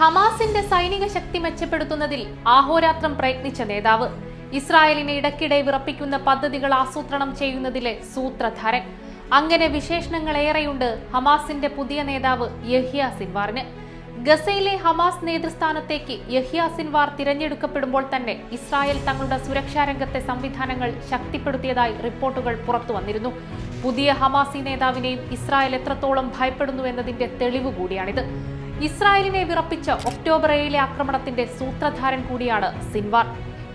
ഹമാസിന്റെ സൈനിക ശക്തി മെച്ചപ്പെടുത്തുന്നതിൽ ആഹോരാത്രം പ്രയത്നിച്ച നേതാവ്. ഇസ്രായേലിനെ ഇടയ്ക്കിടെ വിറപ്പിക്കുന്ന പദ്ധതികൾ ആസൂത്രണം ചെയ്യുന്നതിലെ സൂത്രധാരൻ. അങ്ങനെ വിശേഷണങ്ങൾ ഏറെയുണ്ട് ഹമാസിന്റെ പുതിയ നേതാവ് യഹിയ സിൻവാറിന്. ഗസയിലെ ഹമാസ് നേതൃസ്ഥാനത്തേക്ക് യഹിയ സിൻവാർ തിരഞ്ഞെടുക്കപ്പെടുമ്പോൾ തന്നെ ഇസ്രായേൽ തങ്ങളുടെ സുരക്ഷാ രംഗത്തെ സംവിധാനങ്ങൾ ശക്തിപ്പെടുത്തിയതായി റിപ്പോർട്ടുകൾ പുറത്തു വന്നിരുന്നു. പുതിയ ഹമാസി നേതാവിനെയും ഇസ്രായേൽ എത്രത്തോളം ഭയപ്പെടുന്നു എന്നതിന്റെ തെളിവ് കൂടിയാണിത് ഇസ്രായേലിനെ വിറപ്പിച്ച ഒക്ടോബർ ഏഴിലെ ആക്രമണത്തിന്റെ സൂത്രധാരൻ കൂടിയാണ് സിൻവാർ.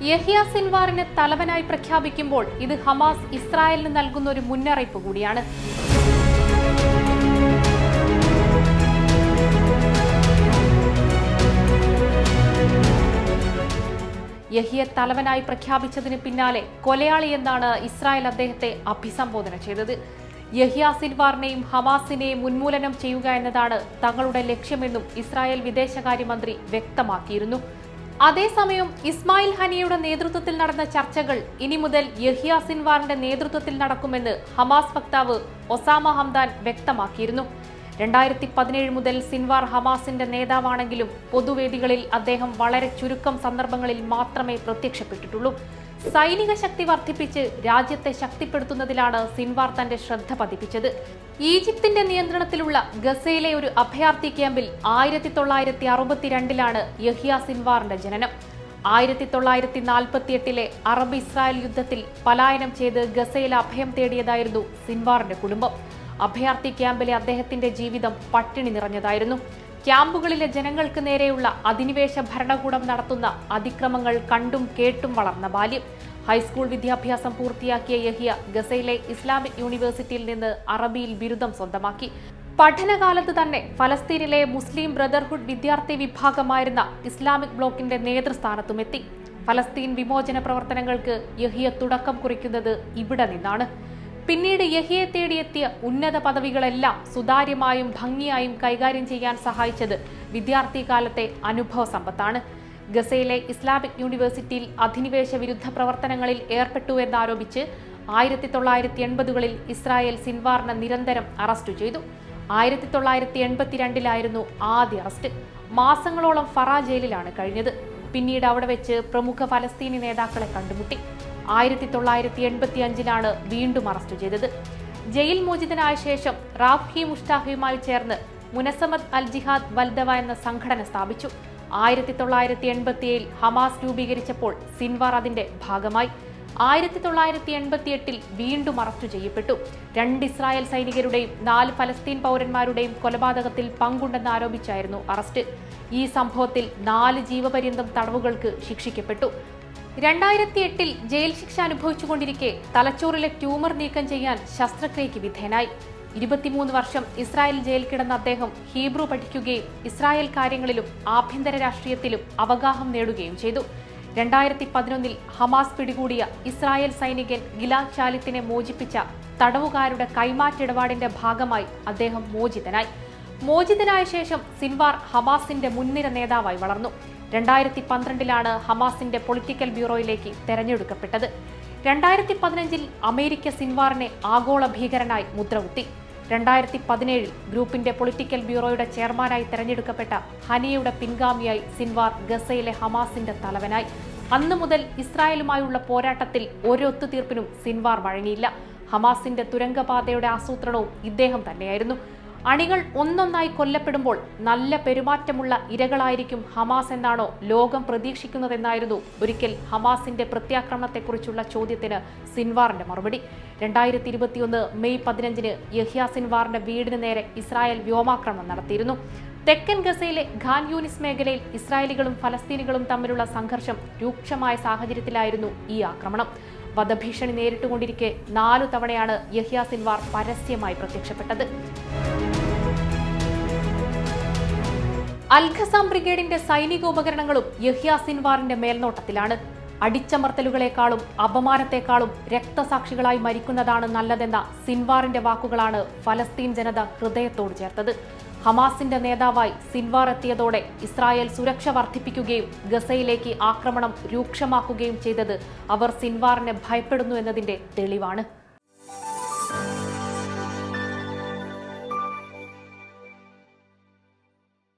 യഹിയ സിൻവാറിനെ തലവനായി പ്രഖ്യാപിക്കുമ്പോൾ ഇത് ഹമാസ് ഇസ്രായേലിന് നൽകുന്ന ഒരു മുന്നറിയിപ്പ് കൂടിയാണ്. യഹിയെ തലവനായി പ്രഖ്യാപിച്ചതിന് പിന്നാലെ കൊലയാളി എന്നാണ് ഇസ്രായേൽ അദ്ദേഹത്തെ അഭിസംബോധന ചെയ്തത്. യഹിയ സിൽവാറിനെയും ഹമാസിനെയും ഉന്മൂലനം ചെയ്യുക എന്നതാണ് തങ്ങളുടെ ലക്ഷ്യമെന്നും ഇസ്രായേൽ വിദേശകാര്യമന്ത്രി വ്യക്തമാക്കിയിരുന്നു. അതേസമയം ഇസ്മായിൽ ഹനിയുടെ നേതൃത്വത്തിൽ നടന്ന ചർച്ചകൾ ഇനി മുതൽ യഹിയ സിൻവാറിന്റെ നേതൃത്വത്തിൽ നടക്കുമെന്ന് ഹമാസ് വക്താവ് ഒസാമ ഹംദാൻ വ്യക്തമാക്കിയിരുന്നു. രണ്ടായിരത്തി പതിനേഴ് മുതൽ സിൻവാർ ഹമാസിന്റെ നേതാവാണെങ്കിലും പൊതുവേദികളിൽ അദ്ദേഹം വളരെ ചുരുക്കം സന്ദർഭങ്ങളിൽ മാത്രമേ പ്രത്യക്ഷപ്പെട്ടിട്ടുള്ളൂ. സൈനിക ശക്തി വർദ്ധിപ്പിച്ച് രാജ്യത്തെ ശക്തിപ്പെടുത്തുന്നതിലാണ് സിൻവാർ തന്റെ ശ്രദ്ധ പതിപ്പിച്ചത്. ഈജിപ്തിന്റെ നിയന്ത്രണത്തിലുള്ള ഗസയിലെ ഒരു അഭയാർത്ഥി ക്യാമ്പിൽ ആയിരത്തി തൊള്ളായിരത്തി അറുപത്തിരണ്ടിലാണ് യഹിയ സിൻവാറിന്റെ ജനനം. ആയിരത്തി തൊള്ളായിരത്തി നാൽപ്പത്തിയെട്ടിലെ അറബ് ഇസ്രായേൽ യുദ്ധത്തിൽ പലായനം ചെയ്ത് ഗസയിൽ അഭയം തേടിയതായിരുന്നു സിൻവാറിന്റെ കുടുംബം. അഭയാർത്ഥി ക്യാമ്പിലെ അദ്ദേഹത്തിന്റെ ജീവിതം പട്ടിണി നിറഞ്ഞതായിരുന്നു. ക്യാമ്പുകളിലെ ജനങ്ങൾക്ക് നേരെയുള്ള അധിനിവേശ ഭരണകൂടം നടത്തുന്ന അതിക്രമങ്ങൾ കണ്ടും കേട്ടും വളർന്ന ബാല്യം. ഹൈസ്കൂൾ വിദ്യാഭ്യാസം പൂർത്തിയാക്കിയ യഹിയ ഗസയിലെ ഇസ്ലാമിക് യൂണിവേഴ്സിറ്റിയിൽ നിന്ന് അറബിയിൽ ബിരുദം സ്വന്തമാക്കി. പഠനകാലത്ത് തന്നെ ഫലസ്തീനിലെ മുസ്ലിം ബ്രദർഹുഡ് വിദ്യാർത്ഥി വിഭാഗമായിരുന്ന ഇസ്ലാമിക് ബ്ലോക്കിന്റെ നേതൃസ്ഥാനത്തുമെത്തി. ഫലസ്തീൻ വിമോചന പ്രവർത്തനങ്ങൾക്ക് യഹിയ തുടക്കം കുറിക്കുന്നത് ഇവിടെ നിന്നാണ്. പിന്നീട് യഹിയെ തേടിയെത്തിയ ഉന്നത പദവികളെല്ലാം സുതാര്യമായും ഭംഗിയായും കൈകാര്യം ചെയ്യാൻ സഹായിച്ചത് വിദ്യാർത്ഥി കാലത്തെ അനുഭവ സമ്പത്താണ്. ഗസയിലെ ഇസ്ലാമിക് യൂണിവേഴ്സിറ്റിയിൽ അധിനിവേശ വിരുദ്ധ പ്രവർത്തനങ്ങളിൽ ഏർപ്പെട്ടു എന്നാരോപിച്ച് ആയിരത്തി തൊള്ളായിരത്തി എൺപതുകളിൽ ഇസ്രായേൽ സിൻവാറിനെ നിരന്തരം അറസ്റ്റ് ചെയ്തു. ആയിരത്തി തൊള്ളായിരത്തി എൺപത്തിരണ്ടിലായിരുന്നു ആദ്യ അറസ്റ്റ്. മാസങ്ങളോളം ഫറ ജയിലിലാണ് കഴിഞ്ഞത്. പിന്നീട് അവിടെ വെച്ച് പ്രമുഖ ഫലസ്തീനി നേതാക്കളെ കണ്ടുമുട്ടി. ആയിരത്തി തൊള്ളായിരത്തി എൺപത്തി അഞ്ചിലാണ് വീണ്ടും അറസ്റ്റ് ചെയ്തത്. ജയിൽ മോചിതനായ ശേഷം റാഫി മുഷ്താഹിയുമായി ചേർന്ന് മുനസമത് അൽ ജിഹാദ് വൽദവ എന്ന സംഘടന സ്ഥാപിച്ചു. ആയിരത്തി തൊള്ളായിരത്തി എൺപത്തിയേഴിൽ ഹമാസ് രൂപീകരിച്ചപ്പോൾ സിൻവാർ അതിന്റെ ഭാഗമായി. ആയിരത്തി തൊള്ളായിരത്തി എൺപത്തി എട്ടിൽ വീണ്ടും അറസ്റ്റ് ചെയ്യപ്പെട്ടു. രണ്ട് ഇസ്രായേൽ സൈനികരുടെയും നാല് ഫലസ്തീൻ പൗരന്മാരുടെയും കൊലപാതകത്തിൽ പങ്കുണ്ടെന്ന് ആരോപിച്ചായിരുന്നു അറസ്റ്റ്. ഈ സംഭവത്തിൽ നാല് ജീവപര്യന്തം തടവുകൾക്ക് ശിക്ഷിക്കപ്പെട്ടു. രണ്ടായിരത്തി എട്ടിൽ ജയിൽ ശിക്ഷ അനുഭവിച്ചുകൊണ്ടിരിക്കെ തലച്ചോറിലെ ട്യൂമർ നീക്കം ചെയ്യാൻ ശസ്ത്രക്രിയയ്ക്ക് വിധേയനായി. ഇരുപത്തിമൂന്ന് വർഷം ഇസ്രായേൽ ജയിൽ കിടന്ന അദ്ദേഹം ഹീബ്രു പഠിക്കുകയും ഇസ്രായേൽ കാര്യങ്ങളിലും ആഭ്യന്തര രാഷ്ട്രീയത്തിലും അവഗാഹം നേടുകയും ചെയ്തു. രണ്ടായിരത്തി പതിനൊന്നിൽ ഹമാസ് പിടികൂടിയ ഇസ്രായേൽ സൈനികൻ ഗിലാദ് ചാലിത്തിനെ മോചിപ്പിച്ച തടവുകാരുടെ കൈമാറ്റിടപാടിന്റെ ഭാഗമായി അദ്ദേഹം മോചിതനായി. മോചിതനായ ശേഷം സിൻവാർ ഹമാസിന്റെ മുൻനിര നേതാവായി വളർന്നു. രണ്ടായിരത്തി പന്ത്രണ്ടിലാണ് ഹമാസിന്റെ പൊളിറ്റിക്കൽ ബ്യൂറോയിലേക്ക് തെരഞ്ഞെടുക്കപ്പെട്ടത്. രണ്ടായിരത്തി പതിനഞ്ചിൽ അമേരിക്ക സിൻവാറിനെ ആഗോള ഭീകരനായി മുദ്രകുത്തി. രണ്ടായിരത്തി പതിനേഴിൽ ഗ്രൂപ്പിന്റെ പൊളിറ്റിക്കൽ ബ്യൂറോയുടെ ചെയർമാനായി തെരഞ്ഞെടുക്കപ്പെട്ട ഹനിയയുടെ പിൻഗാമിയായി സിൻവാർ ഗസയിലെ ഹമാസിന്റെ തലവനായി. അന്നു മുതൽ ഇസ്രായേലുമായുള്ള പോരാട്ടത്തിൽ ഒരു ഒത്തുതീർപ്പിനും സിൻവാർ വഴങ്ങിയില്ല. ഹമാസിന്റെ തുരങ്കപാതയുടെ ആസൂത്രണവും ഇദ്ദേഹം തന്നെയായിരുന്നു. അണികൾ ഒന്നൊന്നായി കൊല്ലപ്പെടുമ്പോൾ നല്ല പെരുമാറ്റമുള്ള ഇരകളായിരിക്കും ഹമാസ് എന്നാണോ ലോകം പ്രതീക്ഷിക്കുന്നതെന്നായിരുന്നു ഒരിക്കൽ ഹമാസിന്റെ പ്രത്യാക്രമണത്തെക്കുറിച്ചുള്ള ചോദ്യത്തിന് സിൻവാറിന്റെ മറുപടി. രണ്ടായിരത്തി ഇരുപത്തിയൊന്ന് മെയ് പതിനഞ്ചിന് യഹ്യ സിൻവാറിന്റെ വീടിന് നേരെ ഇസ്രായേൽ വ്യോമാക്രമണം നടത്തിയിരുന്നു. തെക്കൻ ഗസയിലെ ഖാൻ യൂനിസ് മേഖലയിൽ ഇസ്രായേലികളും ഫലസ്തീനികളും തമ്മിലുള്ള സംഘർഷം രൂക്ഷമായ സാഹചര്യത്തിലായിരുന്നു ഈ ആക്രമണം. വധഭീഷണി നേരിട്ടുകൊണ്ടിരിക്കെ നാലു തവണയാണ് യഹ്യ സിൻവാർ പരസ്യമായി പ്രത്യക്ഷപ്പെട്ടത്. അൽഖസാം ബ്രിഗേഡിന്റെ സൈനിക ഉപകരണങ്ങളും യഹ്യ സിൻവാറിന്റെ മേൽനോട്ടത്തിലാണ്. അടിച്ചമർത്തലുകളെക്കാളും അപമാനത്തെക്കാളും രക്തസാക്ഷികളായി മരിക്കുന്നതാണ് നല്ലതെന്ന സിൻവാറിന്റെ വാക്കുകളാണ് ഫലസ്തീൻ ജനത ഹൃദയത്തോട് ചേർത്തത്. ഹമാസിന്റെ നേതാവായി സിൻവാർ എത്തിയതോടെ ഇസ്രായേൽ സുരക്ഷ വർദ്ധിപ്പിക്കുകയും ഗസയിലേക്ക് ആക്രമണം രൂക്ഷമാക്കുകയും ചെയ്തത് അവർ സിൻവാറിനെ ഭയപ്പെടുന്നു എന്നതിന്റെ തെളിവാണ്.